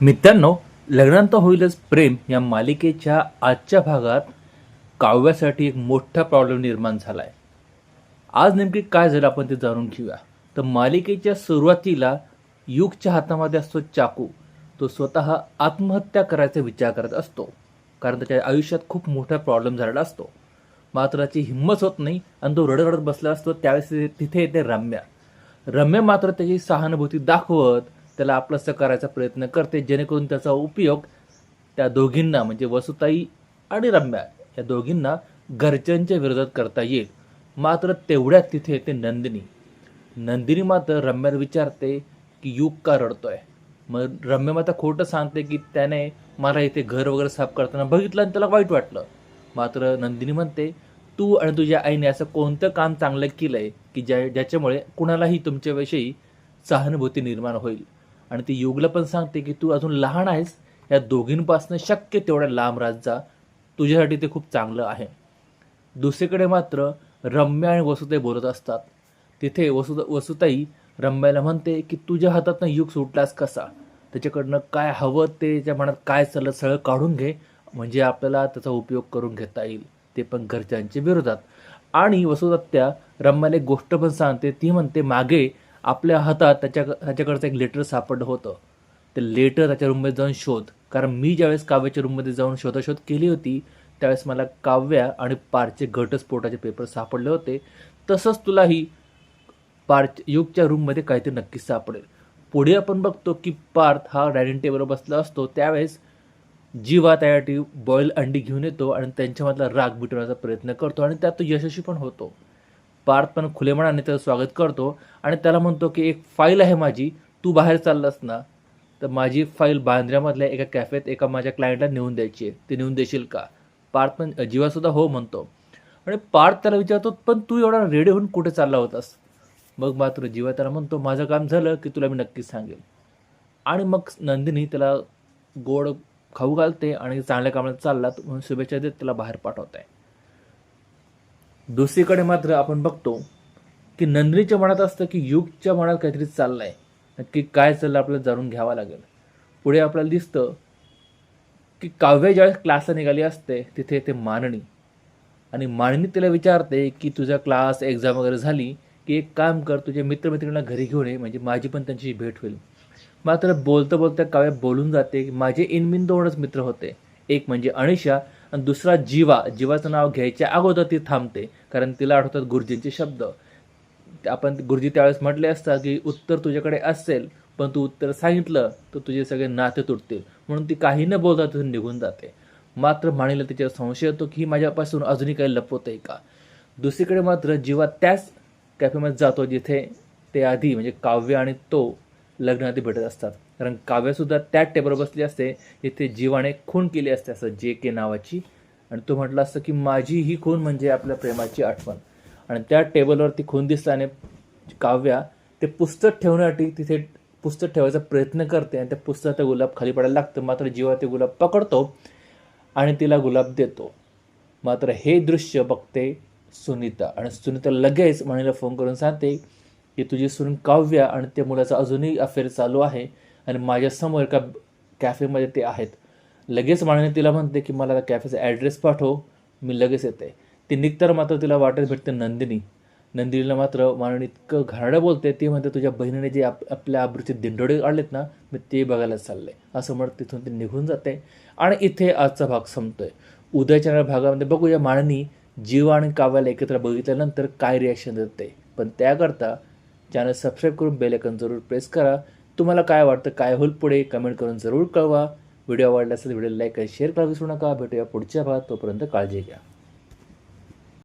मित्रांनो लग्नांत होईलच प्रेम या मालिकेच्या आजच्या भागात काव्यासाठी एक मोठा प्रॉब्लेम निर्माण झाला आहे आज नेमकी काय झालं आपण ते जाणून घेऊया. तर मालिकेच्या सुरुवातीला युगच्या हातामध्ये असतो चाकू. तो स्वतः आत्महत्या करायचा विचार करत असतो. कारण त्याच्या आयुष्यात खूप मोठा प्रॉब्लेम झालेला असतो. मात्र त्याची हिंमत होत नाही आणि तो रडत रडत बसला असतो. त्यावेळेस तिथे येते रम्या. रम्या मात्र त्याची सहानुभूती दाखवत त्याला आपलंसं करायचा प्रयत्न करते जेणेकरून त्याचा उपयोग त्या दोघींना म्हणजे वसुताई आणि रम्या या दोघींना घरच्यांच्या विरोधात करता येईल. मात्र तेवढ्यात तिथे येते नंदिनी. नंदिनी मात्र रम्याला विचारते की युग का रडतोय? मग रम्य मात्र खोटं सांगते की त्याने मला इथे घर वगैरे साफ करताना बघितलं आणि त्याला वाईट वाटलं. मात्र नंदिनी म्हणते तू आणि तुझ्या आईने असं कोणतं काम चांगलं केलंय की ज्या ज्याच्यामुळे कुणालाही तुमच्याविषयी सहानुभूती निर्माण होईल? आणि ती युगला पण सांगते की तू अजून लहान आहेस या दोघींपासून शक्य तेवढ्या लांब राहत जा. तुझ्यासाठी ते खूप चांगलं आहे. दुसरीकडे मात्र रम्या आणि वसुताई बोलत असतात. तिथे वसुता वसुताई रम्याला म्हणते की तुझ्या हातातनं युग सुटलास कसा? त्याच्याकडनं काय हवं ते त्याच्या मनात काय चाललं सगळं काढून घे. म्हणजे आपल्याला त्याचा उपयोग करून घेता येईल. ते पण घरच्यांच्या विरोधात. आणि वसुदत्त्या रम्याला एक गोष्ट पण सांगते. ती म्हणते मागे आपल्या हातात त्याच्या त्याच्याकडचं एक लेटर सापडलं होतं. ते लेटर त्याच्या रूममध्ये जाऊन शोध. कारण मी ज्यावेळेस काव्याच्या रूममध्ये जाऊन शोधाशोध केली होती त्यावेळेस मला काव्या आणि पारचे घटस्फोटाचे पेपर सापडले होते. तसंच तुलाही पार्थ युगच्या रूममध्ये काहीतरी नक्कीच सापडेल. पुढे आपण बघतो की पार्थ हा डायनिंग टेबलवर बसला असतो. त्यावेळेस जीवा त्यासाठी बॉईल अंडी घेऊन येतो आणि त्यांच्यामधला राग मिटवण्याचा प्रयत्न करतो आणि त्यात तो यशस्वी पण होतो. पार्थ पण खुले त्याचं स्वागत करतो आणि त्याला म्हणतो की एक फाईल आहे माझी तू बाहेर चाललास ना तर माझी फाईल बांद्र्यामधल्या एका कॅफेत एका माझ्या क्लायंटला नेऊन द्यायची आहे. ते नेऊन देशील का? पार्थ पण जीवासुद्धा हो म्हणतो. आणि पार्थ त्याला विचारतो पण तू एवढा रेडी होऊन कुठे चालला होतास? मग मात्र जीवा त्याला म्हणतो माझं काम झालं की तुला मी नक्कीच सांगेल. आणि मग नंदिनी त्याला गोड खाऊ घालते आणि चांगल्या कामाला चालला म्हणून शुभेच्छा देत त्याला बाहेर पाठवत आहे. दुसरीकडे मात्र आपण बघतो की नंदिनीच्या मनात असतं की युगच्या मनात काहीतरी चाललंय. नक्की काय चाललं आपल्याला जाणून घ्यावं लागेल. पुढे आपल्याला दिसतं की काव्य ज्यावेळेस क्लासला निघाली असते तिथे ते मानणी आणि मानणी तिला विचारते की तुझा क्लास एक्झाम वगैरे झाली की एक काम कर तुझ्या मित्रमैत्रिणींना घरी घेऊन ये म्हणजे माझी पण त्यांची भेट होईल. मात्र बोलतं बोलतं काव्य बोलून जाते की माझे इनमिन दोनच मित्र होते. एक म्हणजे अनिशा आणि दुसरा जीवा जीवाचं नाव घ्यायच्या अगोदर ती थांबते कारण तिला आठवतात गुरुजींचे शब्द. आपण गुरुजी त्यावेळेस म्हटले असतात की उत्तर तुझ्याकडे असेल पण तू उत्तर सांगितलं तर तुझे सगळे नाते तुटतील. म्हणून ती काही न बोलता तिथून निघून जाते. मात्र माणीला तिच्यावर संशय येतो की ही माझ्यापासून अजूनही काही लपवत आहे का? दुसरीकडे मात्र जीवा त्याच कॅफेमध्ये जातो जिथे ते आधी म्हणजे काव्य आणि तो लग्नाआधी भेटत असतात. कारण काव्यसुद्धा त्याच टेबलवर बसली असते इथे जीवाने खून केली असते असं जे के नावाची. आणि तो म्हटलं असतं की माझी ही खून म्हणजे आपल्या प्रेमाची आठवण. आणि त्या टेबलवरती खून दिसल्याने काव्या ते पुस्तक ठेवण्यासाठी तिथे पुस्तक ठेवायचा प्रयत्न करते आणि त्या पुस्तकात गुलाब खाली पडायला लागतं. मात्र जीवा ते गुलाब पकडतो आणि तिला गुलाब देतो. मात्र हे दृश्य बघते सुनीता. आणि सुनीता लगेच म्हणीला फोन करून सांगते की तुझी सून काव्या आणि त्या मुलाचा अजूनही अफेअर चालू आहे. आणि माझ्यासमोर एका कॅफेमध्ये ते आहेत. लगेच माणीने तिला म्हणते की मला त्या कॅफेचा ॲड्रेस पाठव मी लगेच येते. ती निघतर मात्र तिला वाटत भेटते नंदिनी. नंदिनीला मात्र मानून इतकं घाणं बोलते ती म्हणते तुझ्या बहिणीने जे आप आपल्या आबरूचे दिंडोडे काढलेत ना मी ते बघायला चालले. असं म्हणत तिथून ती निघून जाते. आणि इथे आजचा भाग संपतोय. उद्याच्या भागामध्ये बघूया माननी जीव आणि काव्याला एकत्र बघितल्यानंतर काय रिॲक्शन देते. पण त्याकरता चॅनल सबस्क्राईब करून बेल आयकॉन जरूर प्रेस करा. तुम्हाला काय वाटतं काय होईल पुढे कमेंट करून जरूर कळवा. व्हिडिओ आवडला असेल व्हिडिओ लाईक आणि शेअर करा विसरू नका. भेटूया पुढच्या भागात. तोपर्यंत काळजी घ्या.